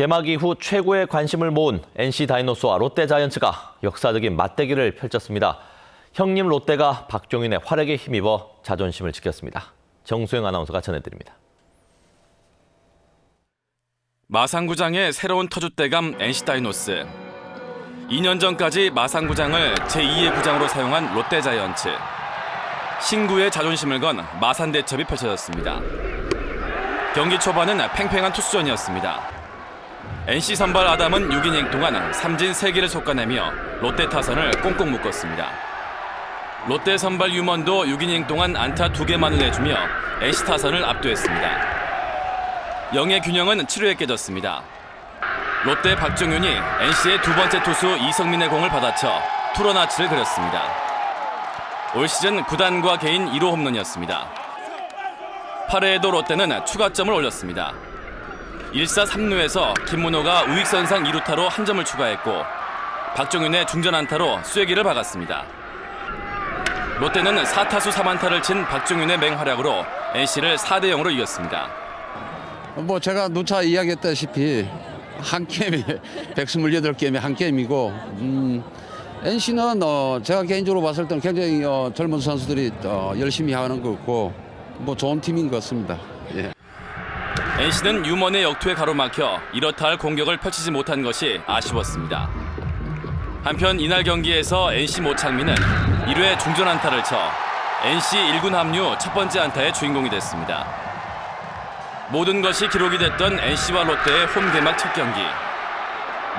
개막 이후 최고의 관심을 모은 NC 다이노스와 롯데 자이언츠가 역사적인 맞대결을 펼쳤습니다. 형님 롯데가 박종윤의 활약에 힘입어 자존심을 지켰습니다. 정수영 아나운서가 전해드립니다. 마산구장의 새로운 터줏대감 NC 다이노스. 2년 전까지 마산구장을 제2의 구장으로 사용한 롯데 자이언츠. 신구의 자존심을 건 마산 대첩이 펼쳐졌습니다. 경기 초반은 팽팽한 투수전이었습니다. NC 선발 아담은 6이닝 동안 삼진 3개를 솎아내며 롯데 타선을 꽁꽁 묶었습니다. 롯데 선발 유먼도 6이닝 동안 안타 2개만을 내주며 NC 타선을 압도했습니다. 영의 균형은 7회에 깨졌습니다. 롯데 박정윤이 NC의 두 번째 투수 이성민의 공을 받아쳐 투런아치를 그렸습니다. 올 시즌 구단과 개인 1호 홈런이었습니다. 8회에도 롯데는 추가점을 올렸습니다. 1사 3루에서 김문호가 우익선상 2루타로 한 점을 추가했고 박정윤의 중전 안타로 쐐기를 박았습니다. 롯데는 4타수 3안타를 친 박정윤의 맹활약으로 NC를 4대 0으로 이겼습니다. 뭐 제가 누차 이야기했다시피 한 게임에 128게임에 한 게임이고 음, NC는 어, 제가 개인적으로 봤을 때는 굉장히 어, 젊은 선수들이 어, 열심히 하는 것 같고 뭐 좋은 팀인 것 같습니다. 예. NC는 유먼의 역투에 가로막혀 이렇다 할 공격을 펼치지 못한 것이 아쉬웠습니다. 한편 이날 경기에서 NC 모창민은 1회 중전 안타를 쳐 NC 1군 합류 첫 번째 안타의 주인공이 됐습니다. 모든 것이 기록이 됐던 NC와 롯데의 홈 개막 첫 경기.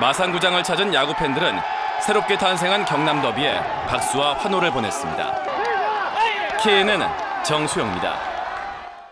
마산구장을 찾은 야구 팬들은 새롭게 탄생한 경남 더비에 박수와 환호를 보냈습니다. KNN 정수영입니다.